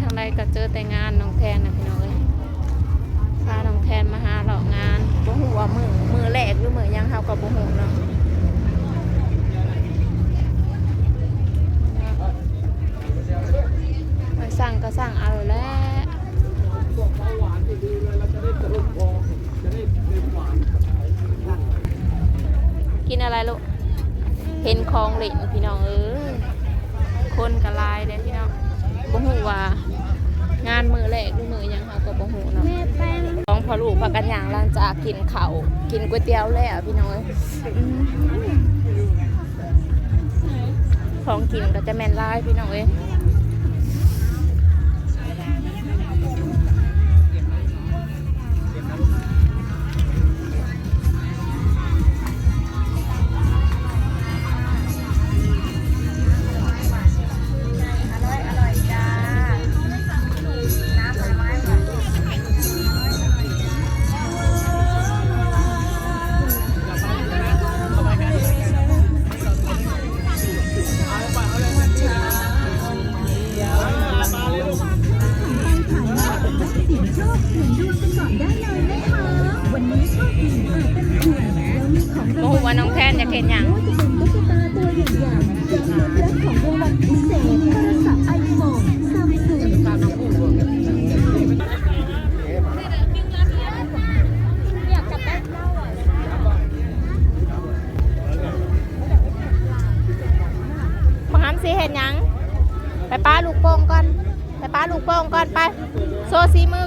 ทางใดก็เจอแต่งานน้องแทนนะพี่น้องเอ้ยพาน้องแทนมาหาหลอกงานบ่ฮู้ว่ามือมือแรกหรือมือหยังเฮาก็บ่ฮู้เนาะไปสั่งก็สั่งเอาแหล้วพวกเบาหวานดีๆเลยเราจะได้กระดูกคอจะได้เต็มหวานกินอะไรลูก เห็นของเหล่นพี่น้องเอ้ยคนกะลายเด้พี่น้อง บ่ฮู้ว่างานมือแรกหรือมือหยังเฮาก็บ่ฮู้เนาะ แม่แป้งน้องพอลูกพากันอย่างหลังจากกินข้าวกินก๋วยเตี๋ยวแล้วพี่น้องเอ้ยอืมของกินก็จะแม่นหลายพี่น้องเอ้ย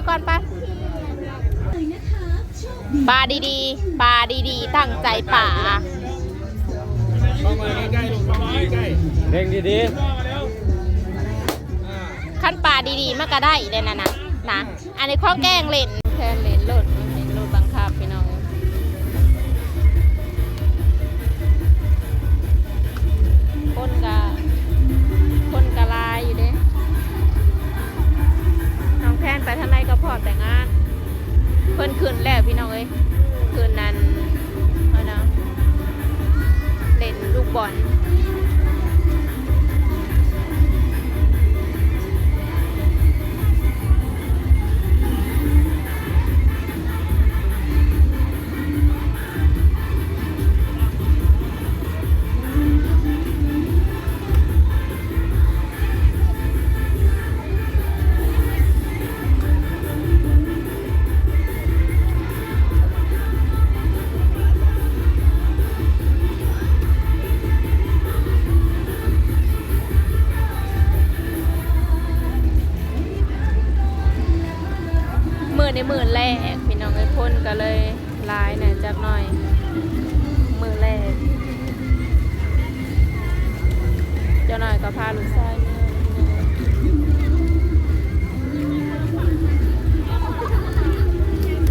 ก่อนไปปลาดีๆปลาดีๆ ตั้งใจป่าเข้ามาใกล้ๆลูกเข้ามาใกล้เร่งดีๆเข้ามาแล้วอ่าขั้นป่าดีๆมันก็ได้เลยนะนะนะ อันนี้ข้อแกล้งเล่นแทนเล่นรถเล่น อแต่งงาน เพิ่นคืนแล้วพี่น้องเอ้ยคืนนั้นเอานะเล่นลูกบอล หน่อยจักหน่อย มือแรก เจ้าหน่อยก็พาลูกชายมา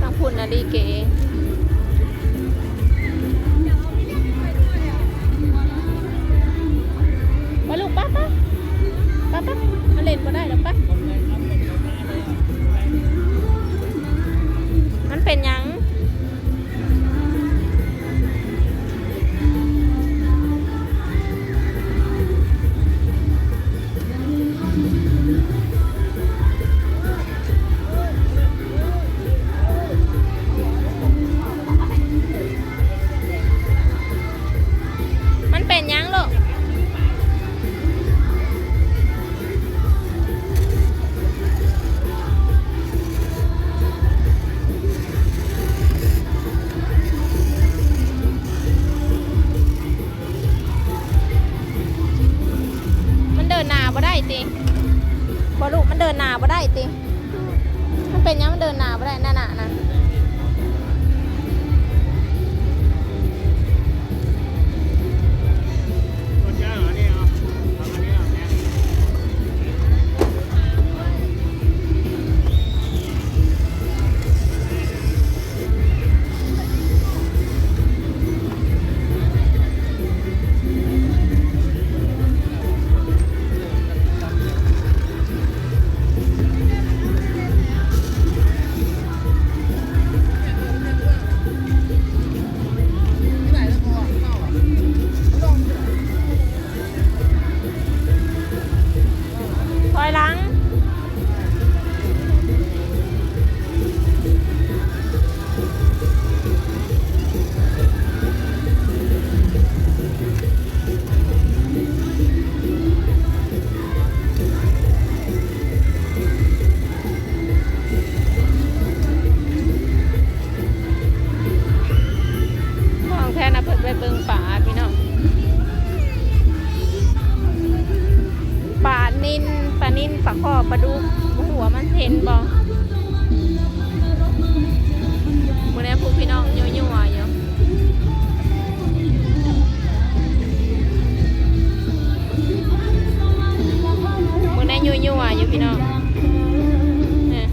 ทั้งพุ่นนะดีเก๋มาลูกป้าป้าป้าป้ามาเล่นก็ได้หรอป้า เป็นหยังมันเดินหนาบ่ได้นั่นน่ะ นะปลาคอปลาดุกหัวมันเห็นบ่มื้อนี้พวกพี่น้องยั่วๆอยู่มื้อนี้ยั่วๆอยู่พี่น้องเนี่ย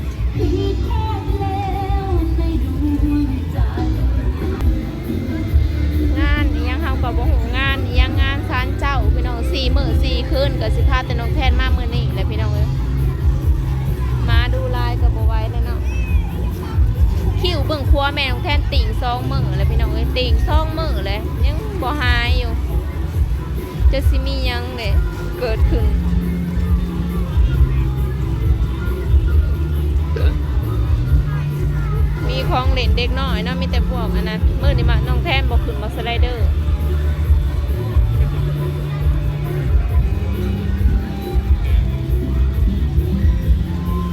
งานอิหยังเฮากับบ่ฮู้งานยังงานศาลเจ้าพี่น้องสี่มื้อสี่คืนก็สิพาแต่น้องแทนมามื้อนี้แหละพี่น้อ วเบิ่งครัวแม่น้องแทนติ่งสองมือแล้วพี่น้องเอ้ยติ่งสองมือเลยยังบ่หายอยู่ จะสิมียังเด้เกิดขึ้นมีของเล่นเด็กน้อยเนาะมีแต่พวกอันนั้นมื้อนี้มาน้องแทนบ่ขึ้นมาสไลเดอร์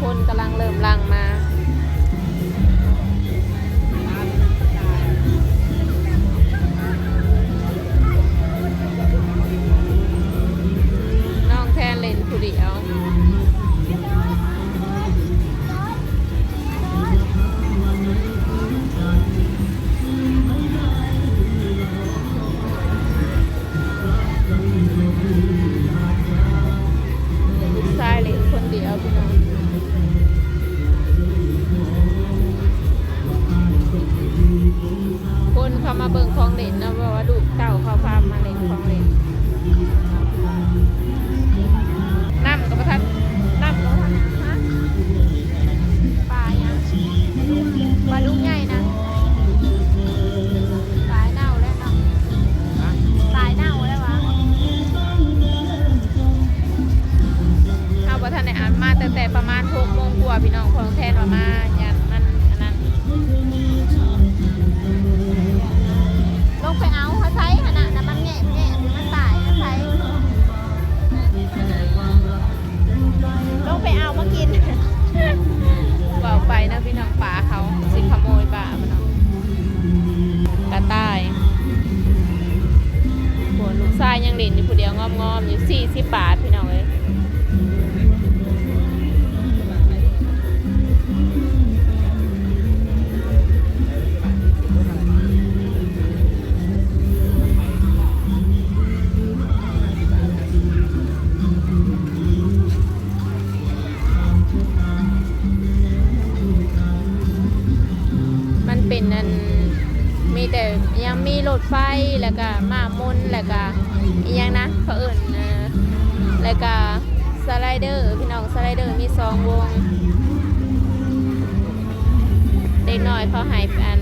คนกำลังเริ่มลังมา มาเบิ่งของเล่นนะว่าดูกเต่าเขาพามาเล่นของเล่นน้ำกับประทัดน้ำกับประทัดฮะปลายังปลาลูกใหญ่นะตายเน่าแล้วเนาะตายเน่าแล้ววะเอาประธานในอ่านมาแตั้งแต่ประมาณหกโมงกว่าพี่น้องของแทนว่ามายั อมอยู่สี่สิบบาท พี่น้องเอ้ยมันเป็นนันมีแต่ยังมีรถไฟแล้วก็มามนแล้วก็ อีกอย่างนะเขาเอิ่นอ่อแล้วก็สไลเดอร์พี่น้องสไลเดอร์มีสองวง เด็กน้อยเขาห้อันอาหารอา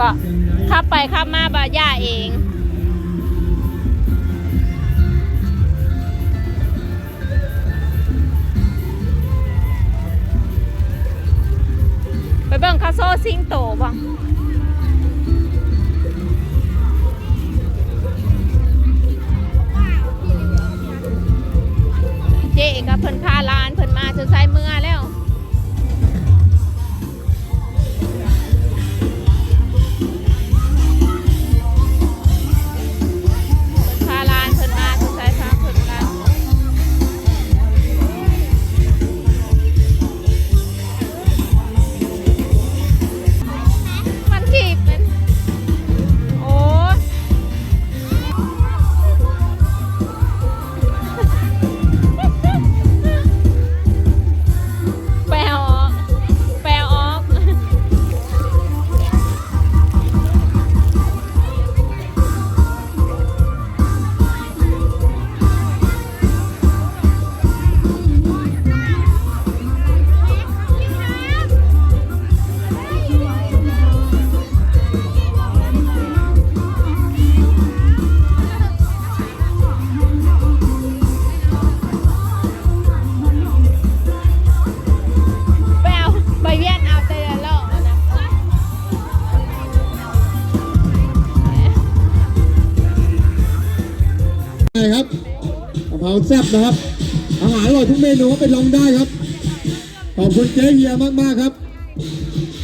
บอกขับไปขับมาบ่ย่าเองไปเบิ่งคาโซซิงโตบ่เจ๊กับเพิ่นพาลานเพิ่นมาจนใส่เมื่อแล้ว ครับกะเพราแซ่บนะครับ อาหารอร่อยทุกเมนูไปลองได้ครับ ขอบคุณเจ๊เฮียมากๆครับ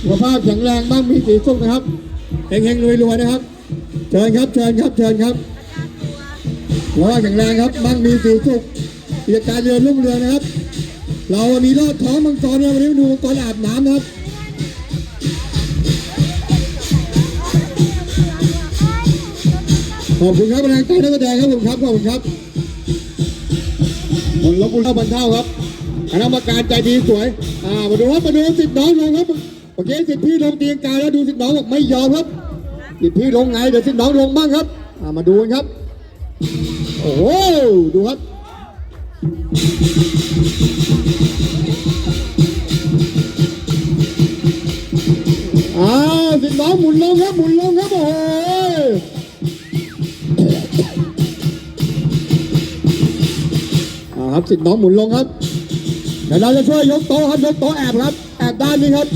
สุขภาพแข็งแรงมากมีสีสุขนะครับเฮงๆรวยๆนะครับ เชิญครับ เชิญครับ เชิญครับสุขภาพแข็งแรงครับมั่งมีสีสุขกิจการเรือนรุ่งเรืองนะครับ เราวันนี้รอดท้องมังกรนะวันนี้มาดูมังกรอาบน้ำนะครับ ขอบคุณครับกำลังใจนักแสดงครับผมครับขอบคุณครับคนลบบุญเท่าพันเท่าครับคณะกรรมการใจดีสวย อ่า มาดูครับมาดูสิทธิ์น้องลงครับโอเคสิทธิ์พี่ลงเตียงกายแล้วดูสิทธิ์น้องบอกไม่ยอมครับสิทธิ์พี่ลงไงเดี๋ยวสิทธิ์น้องลงบ้างครับ อ่า มาดูกันครับ โอ้โห ดูครับอ้าวสิทธิ์น้องหมุนลงครับ หมุนลงครับ โอ้โห ครับสิทธิ์น้องหมุนลงครับเดี๋ยวเราจะช่วยยกโต๊ะครับยกโต๊ะแอบครับแอบด้านนี้ครับ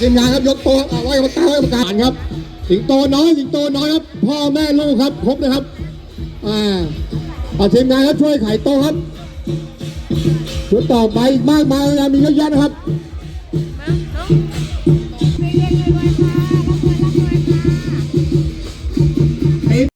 ทีมงานครับยกโต๊ะอะไว้กรรมการไว้กรรมการครับ สิงโตน้อยสิงโตน้อยครับ พ่อแม่ลูกครับครบนะครับ อ่าเอาทีมงานครับช่วยไขโตครับชุดต่อไปอีกมากมายนะมีเยอะแยะนะครับ